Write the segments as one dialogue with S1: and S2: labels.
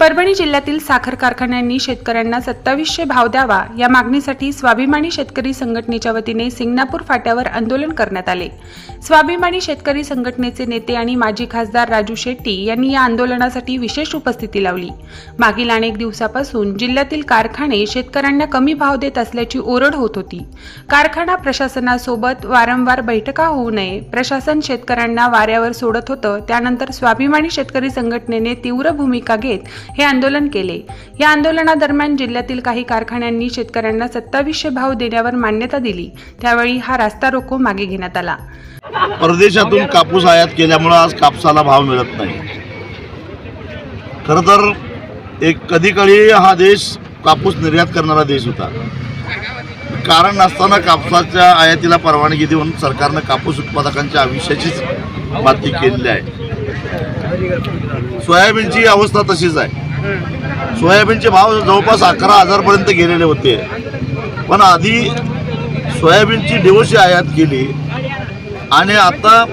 S1: परभणी जिल्ह्यातील साखर कारखान्यांनी शेतकऱ्यांना सत्तावीसशे भाव द्यावा या मागणीसाठी स्वाभिमानी शेतकरी संघटनेच्या वतीने सिंगणापूर फाट्यावर आंदोलन करण्यात आले. स्वाभिमानी शेतकरी संघटनेचे नेते आणि माजी खासदार राजू शेट्टी यांनी या आंदोलनासाठी विशेष उपस्थिती लावली. मागील अनेक दिवसापासून जिल्ह्यातील कारखाने शेतकऱ्यांना कमी भाव देत असल्याची ओरड होत होती. कारखाना प्रशासनासोबत वारंवार बैठका होऊ नये प्रशासन शेतकऱ्यांना वाऱ्यावर सोडत होतं त्यानंतर स्वाभिमानी शेतकरी संघटनेने तीव्र भूमिका घेत हे आंदोलन केले. या आंदोलनादरम्यान जिल्ह्यातील काही कारखान्यांनी शेतकऱ्यांना सत्तावीसशे भाव देण्यावर मान्यता दिली. त्यावेळी हा रास्ता रोको मागे घेण्यात आला.
S2: परदेशातून कापूस आयात केल्यामुळं आज कापसाला भाव मिळत नाही. खरं तर एक कधी हा देश कापूस निर्यात करणारा देश होता. कारण नसताना कापसाच्या आयातीला परवानगी देऊन सरकारनं कापूस उत्पादकांच्या आयुष्याचीच माती केलेली आहे. सोयाबीनची अवस्था तशीच आहे. सोयाबीनचे भाव जवळपास अकरा हजारपर्यंत गेलेले होते. पण आधी सोयाबीनची डिवोशी आयात केली. आणि आता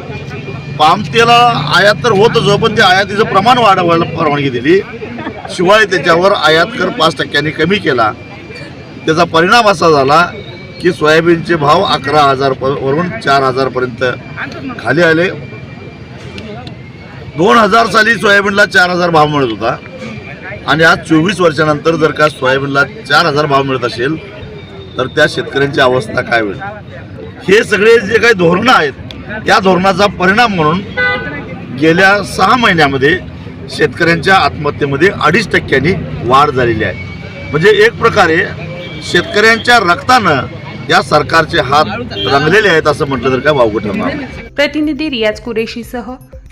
S2: पामतेला आयात तर होतच हो, पण त्या आयातीचं प्रमाण वाढवायला परवानगी दिली. शिवाय त्याच्यावर आयात कर पाच टक्क्यांनी कमी केला. त्याचा परिणाम असा झाला की सोयाबीनचे भाव अकरा हजार वरून चार हजारपर्यंत खाली आले. दोन हजार साली सोयाबीनला चार हजार भाव मिळत होता. आणि आज चोवीस वर्षानंतर जर का सोयाबीनला चार हजार भाव मिळत असेल तर त्या शेतकऱ्यांची अवस्था काय होईल? हे सगळे जे काही धोरणं आहेत त्या धोरणाचा परिणाम म्हणून गेल्या सहा महिन्यामध्ये शेतकऱ्यांच्या आत्महत्येमध्ये अडीच टक्क्यांनी वाढ झालेली आहे. म्हणजे एक प्रकारे शेतकऱ्यांच्या रक्तानं या सरकारचे हात रंगलेले आहेत असं म्हटलं तर काय वावगं ठरणार?
S1: प्रतिनिधी रियाज कुरेशीसह